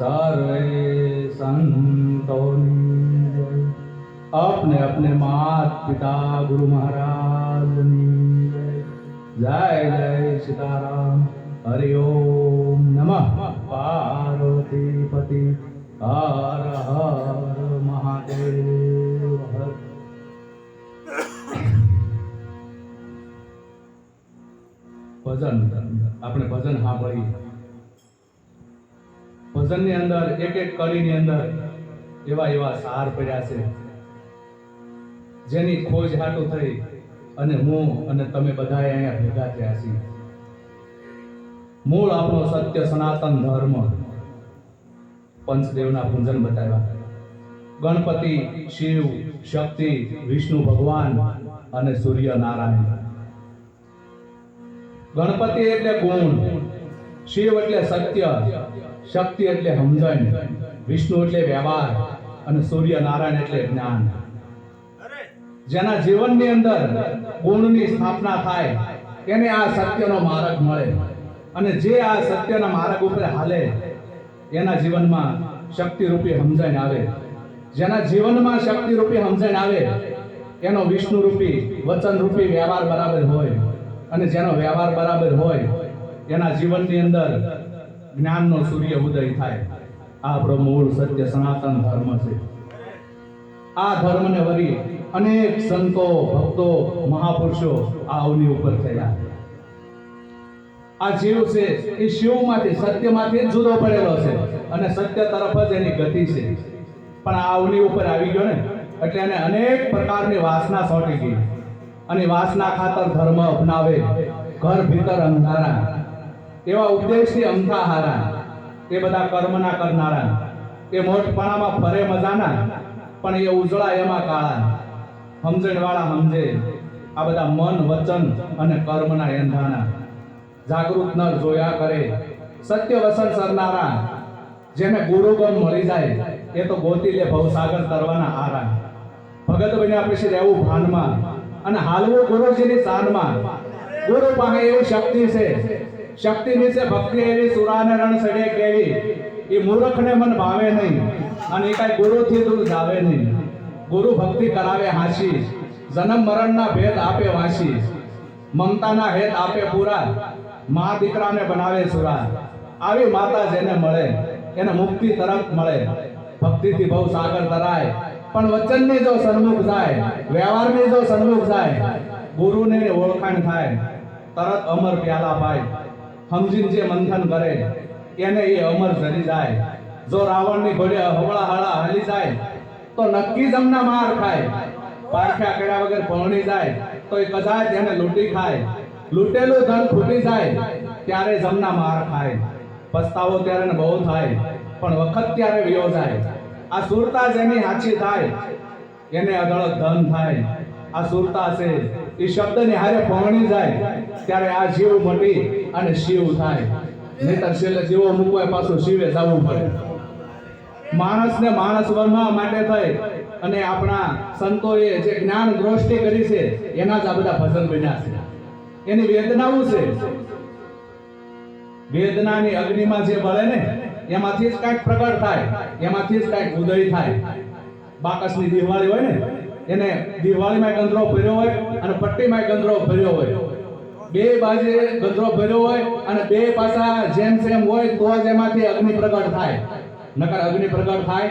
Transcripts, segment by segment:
સર્વે સંતોની આપને આપને માત પિતા ગુરુ મહારાજની જય જય સીતારામ હરિ ઓમ નમઃ પાર્વતીપતિ હર હર મહાદેવ હર ભજન આપણે ભજન સાંભળીએ ભજનની અંદર એક એક કડીની અંદર એવા એવા સાર પડ્યા છે. જેની ખોજ હાટો થઈ અને હું અને તમે બધા અહીંયા ભેગા થયા છીએ. મૂળ આપણો સત્ય સનાતન ધર્મ. પંચદેવના પૂજન બતાવ્યા. ગણપતિ, શિવ, શક્તિ, વિષ્ણુ ભગવાન અને સૂર્ય નારાયણ ગણપતિ એટલે ગુણ. શિવ એટલે સત્ય. શક્તિ એટલે સમજણ વિષ્ણુ એટલે વ્યવહાર અને સૂર્ય નારાયણ એટલે જ્ઞાન. જેના જીવનની અંદર ગુણની સ્થાપના થાય એને આ સત્યનો માર્ગ મળે. અને જે આ સત્યના માર્ગ ઉપર હાલે એના જીવનમાં શક્તિ રૂપી સમજણ આવે. જેના જીવનમાં શક્તિ રૂપી સમજણ આવે એનો વિષ્ણુરૂપી વચનરૂપી વ્યવહાર બરાબર હોય. અને જેનો વ્યવહાર બરાબર હોય એના જીવનની અંદર જ્ઞાનનો સૂર્ય ઉદય થાય. આપણો મૂળ સત્ય સનાતન ધર્મ છે. આ ધર્મને વરી અનેક સંતો, ભક્તો, મહાપુરુષો આ અવની ઉપર થયા. આ જીવ છે, એ શિવમાંથી, સત્યમાંથી જુદો પડેલો છે અને સત્ય તરફ જ એની ગતિ છે. પણ આ અવની ઉપર આવી ગયો ને, એટલે એને અનેક પ્રકારની વાસના સોટી ગઈ. અને વાસના ખાતર ધર્મ અપનાવે, ઘર ભીતર અંધારા. એવા ઉપદેશથી અંધાહારા હારા એ બધા કર્મના કરનારા, એ મોટપણામાં ફરે મજાના, પણ એ ઉજળા એમાં કાળા. સમજણ વાળા સમજે આ બધા મન, વચન અને કર્મના એંધાણા. જાગૃત નર જોયા કરે, સત્ય વસન સરનારા જેને ગુરુગમ મળી જાય, એ તો ગોતી લે ભવસાગર તરવાના આરા. ભગત બન્યા પછી રહેવું ભાનમાં, અને હાલવું ગુરુજીની શાનમાં ગુરુ પાસે એવી શક્તિ છે શક્તિ વિશે ભક્તિ એવી સુરાને રણ સડે કેવી એ મૂર્ખને મન ભાવે નહીં અને એ કાંઈ ગુરુથી દૂર જાવે નહીં. ગુરુ ભક્તિ કરાવે હાશી જન્મ મરણના ભેદ આપે વાંસી, મમતાના હેત આપે પૂરા, મા દીકરાને બનાવે સુરા. આવી માતા જેને મળે, એને મુક્તિ તરફ મળે. ભક્તિથી બહુ સાગર તરાય પણ વચનની જો સન્મુખ જાય, વ્યવહારની જો સન્મુખ જાય, ગુરુને ઓળખાણ થાય. તરત અમર પ્યાલા પાય સમજીને જે મંથન કરે, એને એ અમર ધરી જાય. જો રાવણની ઘોડે હવળા હળા હાલી જાય, તો નક્કી જ અમના માર ખાય. પારખ્યા કર્યા વગર પહોણી જાય તો એ કદાચ એને લૂંટી ખાય. લૂંટેલું ધન ખૂટી જાય, ત્યારે જમના માર ખાય. પસ્તાવો ત્યારે ને બહુ થાય, પણ વખત ત્યારે વિયો જાય. આ સુરતા જેની હાચી થાય, એને અઢળક ધન થાય. આ સુરતા છે એ શબ્દની હારે પહોણી જાય, ત્યારે આ જીવ મટી અને શિવ થાય. નહીતર છેલ્લે જીવો મૂકવાય પાછું શિવે જવું પડે. માણસને માણસ બનવા માટે થઈ અને આપણા સંતોએ જે જ્ઞાન દ્રષ્ટિ કરી છે, એના જ આ બધા ભજન બન્યા છે. એની વેદનાઓ છે. વેદનાની અગ્નિમાં જે બળે ને, એમાંથી જ કાંઈક પ્રગટ થાય, એમાંથી જ કાંઈક ઉદય થાય. બાકસની દિવાળી હોય ને એને દિવાળીમાં ગંદરો ભર્યો હોય અને પટ્ટીમાં ગંદરો ભર્યો હોય. બે બાજુ ગંદરો ભર્યો હોય અને બે પાસા જેમ સેમ હોય તો જ એમાંથી અગ્નિ પ્રગટ થાય. નકર અગ્નિ પ્રગટ થાય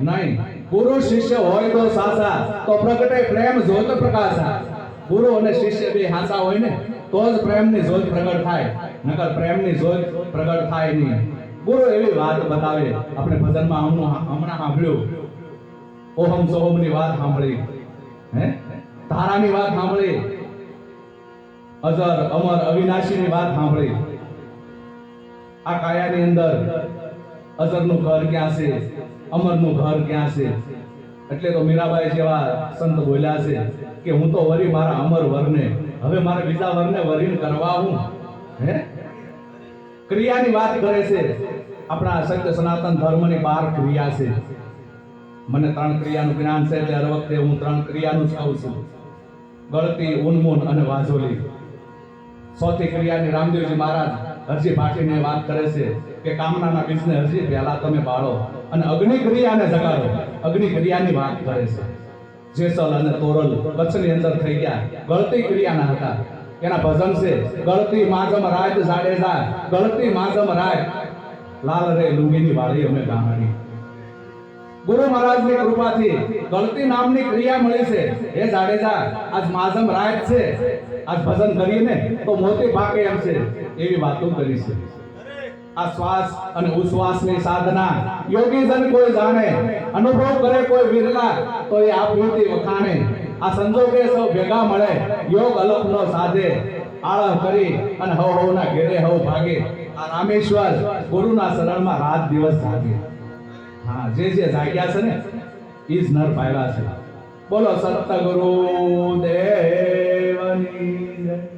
નહીં. ગુરુ શિષ્ય હોય તો સાસા, તો પ્રગટે પ્રેમ જ્યોત પ્રકાશા. ગુરુ અને શિષ્ય બે હાસા હોય ને, તો જ પ્રેમની જ્યોત પ્રગટ થાય. નકર પ્રેમની જ્યોત પ્રગટ થાય નહીં. ગુરુ એવી વાત બતાવે. આપણે ભજનમાં હમણાં હમણાં સાંભળ્યું. ઓહમ સોહમની વાત સાંભળી. તારાની વાત સાંભળી. અજર અમર અવિનાશીની વાત સાંભળી. આ કાયાની અંદર અજરનું ઘર ક્યાં છે? અમરનું ઘર ક્યાં છે? એટલે તો મીરાબાઈ જેવા સંત બોલ્યા છે કે હું તો વરી મારા અમર વરને, હવે મારે બીજા વરને વરીન કરવા હું? હે ક્રિયાની વાત કરે છે. આપણા સત્ય સનાતન ધર્મની બાર ક્રિયા છે. મને ત્રણ ક્રિયાનું જ્ઞાન છે એટલે હર વખતે હું ત્રણ ક્રિયાનું જ કહું છું. ગળતી ઉન્મૂન અને વાજોલી. ચોથી ક્રિયાની રામદેવજી મહારાજ હરજી પાટીને વાત કરે છે કે કામનાના બીજને હરજી પહેલા તમે બાળો અને અગ્નિ ક્રિયાને જગાડો. અગ્નિ ક્રિયાની વાત કરે છે. જેસલ અને તોરલ કચ્છની અંદર થઈ ગયા. ગળતી ક્રિયાના હતા. એના ભજન છે, ગળતી માજમ રાજ જાડેજા, ગળતી માજમ રાજ. લાલ રે લુંગીની વાળી અમે ગામડી. ગુરુ મહારાજની કૃપાથી ગણતી નામની ક્રિયા મળી છે. હે જાડેજા, આજ માજમ રાજ છે. આજ ભજન કરીને તો મોતી પાકે એમ છે. એવી વાતો કરી છે આ શ્વાસ અને ઉશ્વાસની સાધના યોગી જન કોઈ જાણે, અનુભવ કરે કોઈ વિરલા, તો એ આપવીતી વખાણે, આ સંજોગે સૌ ભેગા મળે, યોગ અલગ નો સાધે, આળહ કરી અને હવ હવના ઘેરે હવ ભાગે, આ રામેશ્વર ગુરુના શરણમાં રાત દિવસ જાગે. હા, જે જે જાગ્યા છે ને એ જ નર પાયલા છે. બોલો સત્તગુરુ દેવની જય.